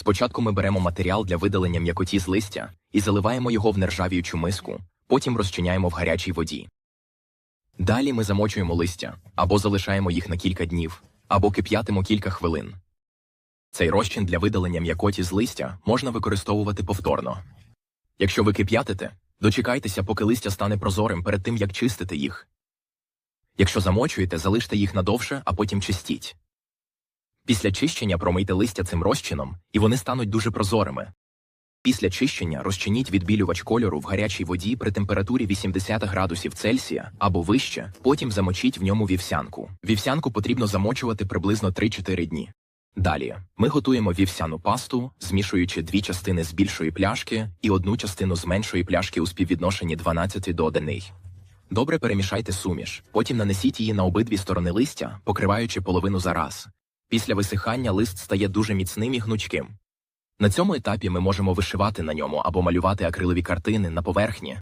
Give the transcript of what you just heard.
Спочатку ми беремо матеріал для видалення м'якоті з листя і заливаємо його в нержавіючу миску, потім розчиняємо в гарячій воді. Далі ми замочуємо листя або залишаємо їх на кілька днів, або кип'ятимо кілька хвилин. Цей розчин для видалення м'якоті з листя можна використовувати повторно. Якщо ви кип'ятите, дочекайтеся, поки листя стане прозорим перед тим, як чистити їх. Якщо замочуєте, залиште їх надовше, а потім чистіть. Після чищення промийте листя цим розчином, і вони стануть дуже прозорими. Після чищення розчиніть відбілювач кольору в гарячій воді при температурі 80 градусів Цельсія або вище, потім замочіть в ньому вівсянку. Вівсянку потрібно замочувати приблизно 3-4 дні. Далі ми готуємо вівсяну пасту, змішуючи дві частини з більшої пляшки і одну частину з меншої пляшки у співвідношенні 12 до 1. Добре перемішайте суміш, потім нанесіть її на обидві сторони листя, покриваючи половину за раз. Після висихання лист стає дуже міцним і гнучким. На цьому етапі ми можемо вишивати на ньому або малювати акрилові картини на поверхні,